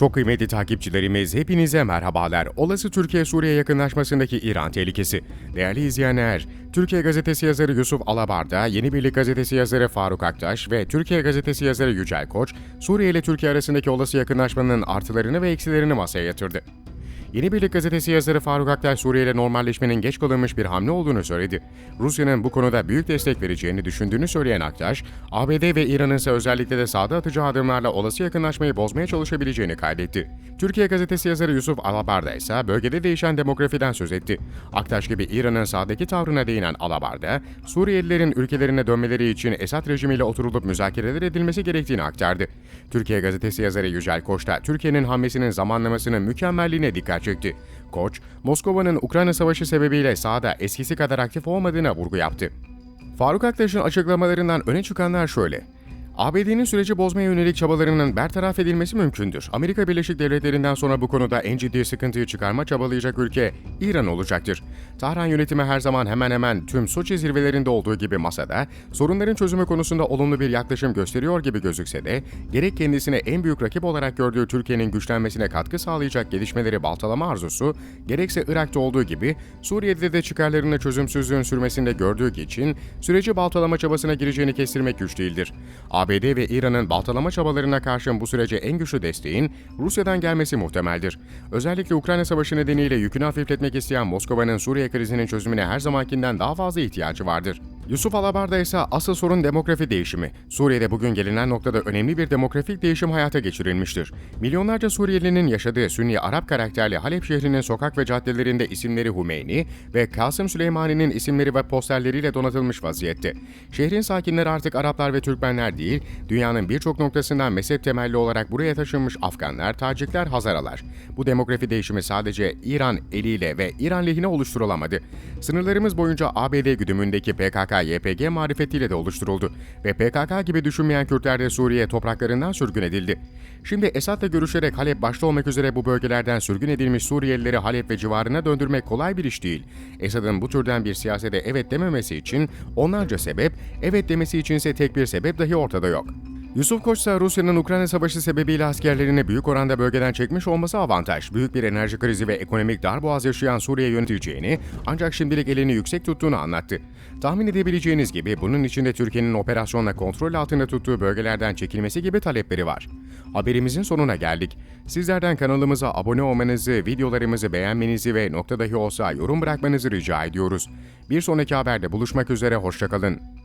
Çok kıymetli takipçilerimiz hepinize merhabalar. Olası Türkiye-Suriye yakınlaşmasındaki İran tehlikesi. Değerli izleyenler, Türkiye Gazetesi yazarı Yusuf Alabarda, Yeni Birlik Gazetesi yazarı Faruk Aktaş ve Türkiye Gazetesi yazarı Yücel Koç, Suriye ile Türkiye arasındaki olası yakınlaşmanın artılarını ve eksilerini masaya yatırdı. Yeni Birlik Gazetesi yazarı Faruk Aktaş Suriye normalleşmenin geç kalınmış bir hamle olduğunu söyledi. Rusya'nın bu konuda büyük destek vereceğini düşündüğünü söyleyen Aktaş, ABD ve İran'ın ise özellikle de sağda atacağı adımlarla olası yakınlaşmayı bozmaya çalışabileceğini kaydetti. Türkiye Gazetesi yazarı Yusuf Alabarda ise bölgede değişen demografiden söz etti. Aktaş gibi İran'ın sağdaki tavrına değinen Alabarda, Suriyelilerin ülkelerine dönmeleri için Esad rejimiyle oturulup müzakereler edilmesi gerektiğini aktardı. Türkiye Gazetesi yazarı Yücel Koç da Türkiye'nin hamlesinin zamanlamasının mükemmelliğine dikkat çekti. Koç, Moskova'nın Ukrayna Savaşı sebebiyle sahada eskisi kadar aktif olmadığına vurgu yaptı. Faruk Aktaş'ın açıklamalarından öne çıkanlar şöyle. ABD'nin süreci bozmaya yönelik çabalarının bertaraf edilmesi mümkündür. Amerika Birleşik Devletleri'nden sonra bu konuda en ciddi sıkıntıyı çıkarma çabalayacak ülke İran olacaktır. Tahran yönetimi her zaman hemen hemen tüm Soçi zirvelerinde olduğu gibi masada, sorunların çözümü konusunda olumlu bir yaklaşım gösteriyor gibi gözükse de, gerek kendisine en büyük rakip olarak gördüğü Türkiye'nin güçlenmesine katkı sağlayacak gelişmeleri baltalama arzusu, gerekse Irak'ta olduğu gibi Suriye'de de çıkarlarını çözümsüzlüğün sürmesinde gördüğü için süreci baltalama çabasına gireceğini kestirmek güç değildir. ABD ve İran'ın baltalama çabalarına karşın bu sürece en güçlü desteğin Rusya'dan gelmesi muhtemeldir. Özellikle Ukrayna Savaşı nedeniyle yükünü hafifletmek isteyen Moskova'nın Suriye krizinin çözümüne her zamankinden daha fazla ihtiyacı vardır. Yusuf Alabar'da ise asıl sorun demografi değişimi. Suriye'de bugün gelinen noktada önemli bir demografik değişim hayata geçirilmiştir. Milyonlarca Suriyelinin yaşadığı Sünni Arap karakterli Halep şehrinin sokak ve caddelerinde isimleri Hümeyni ve Kasım Süleymani'nin isimleri ve posterleriyle donatılmış vaziyette. Şehrin sakinleri artık Araplar ve Türkmenler değil, dünyanın birçok noktasından mezhep temelli olarak buraya taşınmış Afganlar, Tacikler, Hazaralar. Bu demografi değişimi sadece İran eliyle ve İran lehine oluşturulamadı. Sınırlarımız boyunca ABD güdümündeki PKK YPG marifetiyle de oluşturuldu ve PKK gibi düşünmeyen Kürtler de Suriye topraklarından sürgün edildi. Şimdi Esad'la görüşerek Halep başta olmak üzere bu bölgelerden sürgün edilmiş Suriyelileri Halep ve civarına döndürmek kolay bir iş değil. Esad'ın bu türden bir siyasete evet dememesi için onlarca sebep, evet demesi içinse tek bir sebep dahi ortada yok. Yusuf Koç ise Rusya'nın Ukrayna Savaşı sebebiyle askerlerini büyük oranda bölgeden çekmiş olması avantaj. Büyük bir enerji krizi ve ekonomik darboğaz yaşayan Suriye yöneteceğini ancak şimdilik elini yüksek tuttuğunu anlattı. Tahmin edebileceğiniz gibi bunun içinde Türkiye'nin operasyonla kontrol altında tuttuğu bölgelerden çekilmesi gibi talepleri var. Haberimizin sonuna geldik. Sizlerden kanalımıza abone olmanızı, videolarımızı beğenmenizi ve nokta dahi olsa yorum bırakmanızı rica ediyoruz. Bir sonraki haberde buluşmak üzere, hoşçakalın.